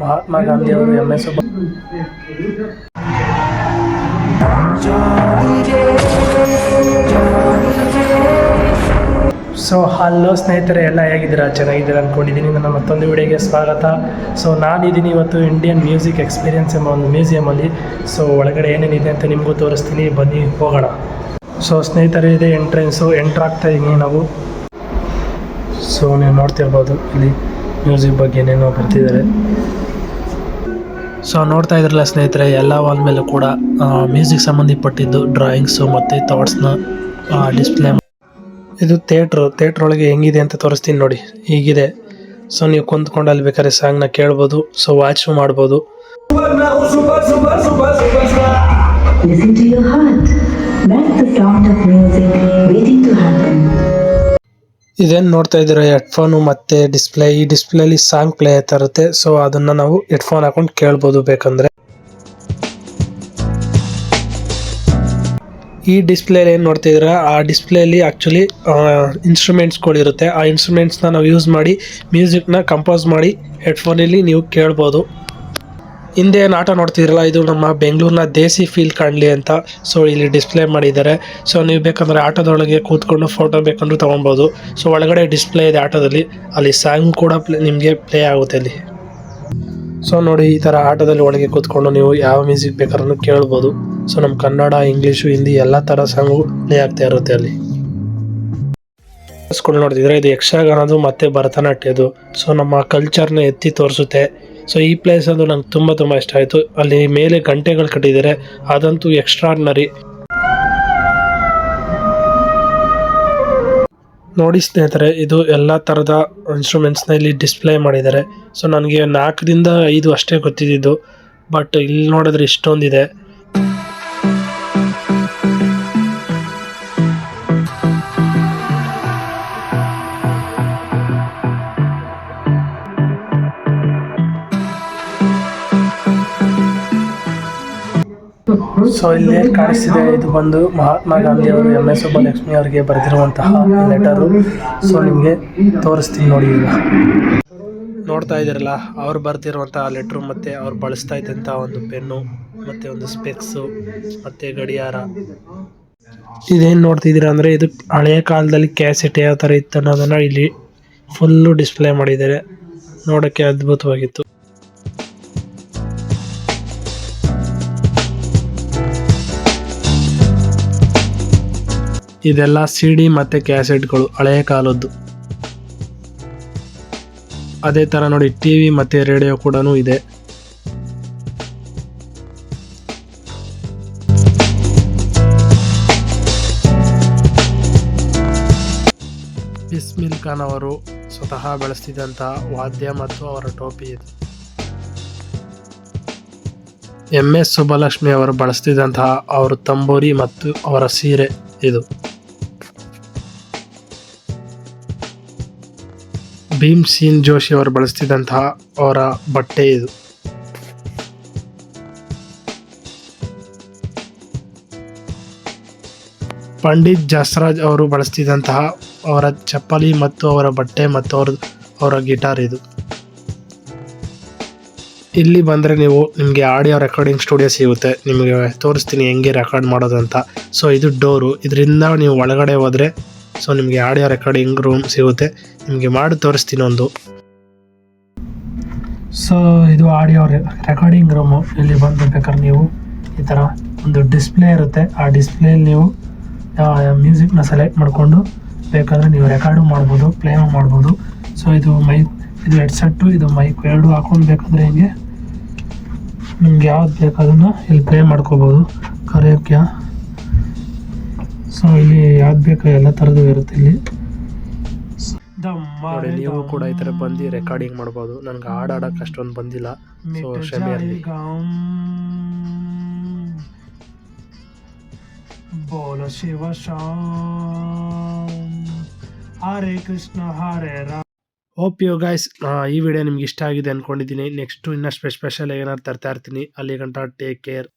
ಮಹಾತ್ಮ ಗಾಂಧಿ ಅವರು M so hello ಸ್ನೇಹಿತರೆ, ಎಲ್ಲ ಹೇಗಿದ್ದೀರಾ? ಚೆನ್ನಾಗಿದ್ದೀರಾ ಅಂದ್ಕೊಂಡಿದ್ದೀನಿ ನನ್ನ ಮತ್ತೊಂದು ವಿಡಿಯೋಗೆ ಸ್ವಾಗತ. ಸೊ ನಾನಿದ್ದೀನಿ ಇವತ್ತು ಇಂಡಿಯನ್ ಮ್ಯೂಸಿಕ್ ಎಕ್ಸ್ಪೀರಿಯನ್ಸ್ ಎಂಬ ಒಂದು ಮ್ಯೂಸಿಯಮಲ್ಲಿ ಸೊ ಒಳಗಡೆ ಏನೇನಿದೆ ಅಂತ ನಿಮಗೂ ತೋರಿಸ್ತೀನಿ. ಬನ್ನಿ, ಹೋಗೋಣ. ಸೊ ಸ್ನೇಹಿತರೆ, ಇದೆ ಎಂಟ್ರೆನ್ಸು ಎಂಟ್ರ್ ಆಗ್ತಾ ಇದ್ದೀನಿ ನಾವು. ಸೊ ನೀವು ನೋಡ್ತಿರ್ಬೋದು ಇಲ್ಲಿ ಮ್ಯೂಸಿಕ್ ಬಗ್ಗೆ ಏನೇನೋ ಬರ್ತಿದ್ದಾರೆ ಸೊ ನೋಡ್ತಾ ಇದ್ರಲ್ಲ ಸ್ನೇಹಿತರೆ, ಎಲ್ಲ ವಾಲ್ ಮೇಲೂ ಕೂಡ ಮ್ಯೂಸಿಕ್ ಸಂಬಂಧಪಟ್ಟಿದ್ದು ಡ್ರಾಯಿಂಗ್ಸು ಮತ್ತು ಥಾಟ್ಸ್ನ ಡಿಸ್ಪ್ಲೇ ಇದು ಥಿಯೇಟ್ರು ಥಿಯೇಟ್ರ್ ಒಳಗೆ ಹೆಂಗಿದೆ ಅಂತ ತೋರಿಸ್ತೀನಿ ನೋಡಿ. ಹೀಗಿದೆ. ಸೊ ನೀವು ಕುಂತ್ಕೊಂಡು ಅಲ್ಲಿ ಬೇಕಾದ್ರೆ ಸಾಂಗ್ನ ಕೇಳ್ಬೋದು. ಸೊ ವಾಚು ಮಾಡ್ಬೋದು. Listen to your heart. That's the sound of music waiting to happen. ಇದೇನು ನೋಡ್ತಾ ಇದ್ದೀರಾ? ಹೆಡ್ಫೋನು ಮತ್ತೆ ಡಿಸ್ಪ್ಲೇ ಈ ಡಿಸ್ಪ್ಲೇಲಿ ಸಾಂಗ್ ಪ್ಲೇ ಆಯ್ತಾ ಇರುತ್ತೆ. ಸೊ ಅದನ್ನ ನಾವು ಹೆಡ್ಫೋನ್ ಹಾಕೊಂಡು ಕೇಳ್ಬೋದು ಬೇಕಂದ್ರೆ. ಈ ಡಿಸ್ಪ್ಲೇ ಏನು ನೋಡ್ತಿದ್ದೀರಾ ಆ ಡಿಸ್ಪ್ಲೇಲಿ ಆ್ಯಕ್ಚುಲಿ ಇನ್ಸ್ಟ್ರೂಮೆಂಟ್ಸ್ಗಳಿರುತ್ತೆ ಆ ಇನ್ಸ್ಟ್ರೂಮೆಂಟ್ಸ್ನ ನಾವು ಯೂಸ್ ಮಾಡಿ ಮ್ಯೂಸಿಕ್ನ ಕಂಪೋಸ್ ಮಾಡಿ ಹೆಡ್ಫೋನಲ್ಲಿ ನೀವು ಕೇಳ್ಬೋದು. ಹಿಂದೆ ನಾಟ ನೋಡ್ತಿದ್ರಲ್ಲ, ಇದು ನಮ್ಮ ಬೆಂಗಳೂರಿನ ದೇಸಿ ಫೀಲ್ ಕಾಣಲಿ ಅಂತ. ಸೊ ಇಲ್ಲಿ ಡಿಸ್ಪ್ಲೇ ಮಾಡಿದ್ದಾರೆ. ಸೊ ನೀವು ಬೇಕಂದರೆ ಆಟೋದೊಳಗೆ ಕೂತ್ಕೊಂಡು ಫೋಟೋ ಬೇಕಂದ್ರೆ ತೊಗೊಬೋದು. ಸೊ ಒಳಗಡೆ ಡಿಸ್ಪ್ಲೇ ಇದೆ ಆಟೋದಲ್ಲಿ. ಅಲ್ಲಿ ಸಾಂಗ್ ಕೂಡ ಪ್ಲೇ ನಿಮಗೆ ಪ್ಲೇ ಆಗುತ್ತೆ ಅಲ್ಲಿ. ಸೊ ನೋಡಿ, ಈ ಥರ ಆಟೋದಲ್ಲಿ ಒಳಗೆ ಕೂತ್ಕೊಂಡು ನೀವು ಯಾವ ಮ್ಯೂಸಿಕ್ ಬೇಕಾದ್ರೂ ಕೇಳ್ಬೋದು. ಸೊ ನಮ್ಮ ಕನ್ನಡ, ಇಂಗ್ಲೀಷು, ಹಿಂದಿ ಎಲ್ಲ ಥರ ಸಾಂಗು ಪ್ಲೇ ಆಗ್ತಾ ಇರುತ್ತೆ ಅಲ್ಲಿ. ನೋಡ್ತಿದ್ರೆ ಇದು ಯಕ್ಷಗಾನದು ಮತ್ತೆ ಭರತನಾಟ್ಯದು ಸೊ ನಮ್ಮ ಕಲ್ಚರ್ನ ಎತ್ತಿ ತೋರಿಸುತ್ತೆ. ಸೊ ಈ ಪ್ಲೇಸ್ ಅದು ನಂಗೆ ತುಂಬ ತುಂಬ ಇಷ್ಟ ಆಯಿತು. ಅಲ್ಲಿ ಮೇಲೆ ಗಂಟೆಗಳು ಕಟ್ಟಿದ್ದಾರೆ ಅದಂತೂ ಎಕ್ಸ್ಟ್ರಾರ್ಡ್ನರಿ ನೋಡಿ ಸ್ನೇಹಿತರೆ, ಇದು ಎಲ್ಲ ಥರದ ಇನ್ಸ್ಟ್ರೂಮೆಂಟ್ಸ್ನ ಇಲ್ಲಿ ಡಿಸ್ಪ್ಲೇ ಮಾಡಿದ್ದಾರೆ ಸೊ ನನಗೆ ನಾಲ್ಕರಿಂದ ಐದು ಅಷ್ಟೇ ಗೊತ್ತಿದ್ದು ಬಟ್ ಇಲ್ಲಿ ನೋಡಿದ್ರೆ ಇಷ್ಟೊಂದಿದೆ. ಸೊ ಇಲ್ಲಿ ಕಾಣಿಸ್ತಿದೆ, ಇದು ಬಂದು ಮಹಾತ್ಮ ಗಾಂಧಿ ಅವರು ಎಂ ಎಸ್ ಸುಬ್ಬಲಕ್ಷ್ಮಿ ಅವರಿಗೆ ಬರೆದಿರುವಂತಹ ಲೆಟರು. ಸೊ ನಿಮಗೆ ತೋರಿಸ್ತೀನಿ ನೋಡಿ ಈಗ. ನೋಡ್ತಾ ಇದ್ದೀರಲ್ಲ, ಅವ್ರು ಬರೆದಿರುವಂತಹ ಲೆಟ್ರು ಮತ್ತೆ ಅವ್ರು ಬಳಸ್ತಾ ಇದ್ದಂಥ ಒಂದು ಪೆನ್ನು, ಮತ್ತೆ ಒಂದು ಸ್ಪೆಕ್ಸು, ಮತ್ತೆ ಗಡಿಯಾರ. ಇದೇನು ನೋಡ್ತಿದ್ದೀರಾ ಅಂದರೆ, ಇದು ಹಳೆಯ ಕಾಲದಲ್ಲಿ ಕ್ಯಾಸೆಟ್ ಯಾವ ಥರ ಇತ್ತು ಅನ್ನೋದನ್ನು ಇಲ್ಲಿ ಫುಲ್ಲು ಡಿಸ್ಪ್ಲೇ ಮಾಡಿದ್ದಾರೆ. ನೋಡೋಕ್ಕೆ ಅದ್ಭುತವಾಗಿತ್ತು. ಇದೆಲ್ಲ ಸಿ ಡಿ ಮತ್ತು ಕ್ಯಾಸೆಟ್ಗಳು ಹಳೆಯ ಕಾಲದ್ದು. ಅದೇ ಥರ ನೋಡಿ ಟಿ ವಿ ಮತ್ತು ರೇಡಿಯೋ ಕೂಡ ಇದೆ. ಬಿಸ್ಮಿಲ್ ಖಾನ್ ಅವರು ಸ್ವತಃ ಬೆಳೆಸ್ತಿದ್ದಂಥ ವಾದ್ಯ ಮತ್ತು ಅವರ ಟೋಪಿ ಇದು. ಎಂ ಎಸ್ ಸುಬ್ಬಲಕ್ಷ್ಮಿ ಅವರು ಬಳಸ್ತಿದ್ದಂತಹ ಅವರ ತಂಬೂರಿ ಮತ್ತು ಅವರ ಸೀರೆ ಇದು. ಭೀಮ್ ಸೀನ್ ಜೋಶಿ ಅವರು ಬಳಸ್ತಿದ್ದಂತಹ ಅವರ ಬಟ್ಟೆ ಇದು. ಪಂಡಿತ್ ಜಸ್ರಾಜ್ ಅವರು ಬಳಸ್ತಿದ್ದಂತಹ ಅವರ ಚಪ್ಪಲಿ ಮತ್ತು ಅವರ ಬಟ್ಟೆ ಮತ್ತು ಅವ್ರ, ಅವರ ಗಿಟಾರ್ ಇದು. ಇಲ್ಲಿ ಬಂದರೆ ನೀವು ನಿಮಗೆ ಆಡಿಯೋ ರೆಕಾರ್ಡಿಂಗ್ ಸ್ಟುಡಿಯೋ ಸಿಗುತ್ತೆ. ನಿಮಗೆ ತೋರಿಸ್ತೀನಿ ಹೆಂಗೆ ರೆಕಾರ್ಡ್ ಮಾಡೋದಂತ ಸೊ ಇದು ಡೋರು. ಇದರಿಂದ ನೀವು ಒಳಗಡೆ ಹೋದರೆ ಸೊ ನಿಮಗೆ ಆಡಿಯೋ ರೆಕಾರ್ಡಿಂಗ್ ರೂಮ್ ಸಿಗುತ್ತೆ. ನಿಮಗೆ ಮಾಡಿ ತೋರಿಸ್ತೀನಿ ಒಂದು. ಸೊ ಇದು ಆಡಿಯೋ ರೆಕಾರ್ಡಿಂಗ್ ರೂಮು ಇಲ್ಲಿ ಬಂದು ಬೇಕಾದ್ರೆ ನೀವು ಈ ಥರ ಒಂದು ಡಿಸ್ಪ್ಲೇ ಇರುತ್ತೆ. ಆ ಡಿಸ್ಪ್ಲೇಲಿ ನೀವು ಮ್ಯೂಸಿಕ್ನ ಸೆಲೆಕ್ಟ್ ಮಾಡಿಕೊಂಡು ಬೇಕಾದರೆ ನೀವು ರೆಕಾರ್ಡು ಮಾಡ್ಬೋದು ಪ್ಲೇ ಮಾಡ್ಬೋದು. ಸೊ ಇದು ಮೈಕ್ ಇದು ಹೆಡ್ಸೆಟ್ಟು ಇದು ಮೈಕ್ ಎರಡು ಹಾಕೊಂಡು ಬೇಕಾದರೆ ಹಿಂಗೆ ನಿಮ್ಗೆ ಯಾವ್ದು ಬೇಕು ಅದನ್ನು ಇಲ್ಲಿ ಪ್ಲೇ ಮಾಡ್ಕೋಬೋದು. ಕರೆಯೋಕ್ಕೆ ಸೊ ಇಲ್ಲಿ ಯಾವ್ದು ಬೇಕೋ ಎಲ್ಲ ಥರದ್ದು ಇರುತ್ತೆ ಇಲ್ಲಿ. ನೋಡಿ ನೀವು ಕೂಡ ಈ ಥರ ಬಂದು ರೆಕಾರ್ಡಿಂಗ್ ಮಾಡ್ಬೋದು. ನನಗೆ ಹಾಡು ಆಡೋಕೆ ಅಷ್ಟೊಂದು ಬಂದಿಲ್ಲ. ಸೊ ಕ್ಷಮೆ ಇರಲಿ ಬೋಲ ಶಿವ ಹರೇ ಕೃಷ್ಣ ಹರೇ ರಾಮ ಹೋಪ್ ಯು ಗೈಸ್ ಈ ವಿಡಿಯೋ ನಿಮ್ಗೆ ಇಷ್ಟ ಆಗಿದೆ ಅನ್ಕೊಂಡಿದ್ದೀನಿ. ನೆಕ್ಸ್ಟ್ ಇನ್ನಷ್ಟು ಸ್ಪೆಷಲ್ ಏನಾದ್ರು ತರ್ತಾ ಇರ್ತೀನಿ. ಅಲ್ಲಿ ಗಂಟ ಟೇಕ್ ಕೇರ್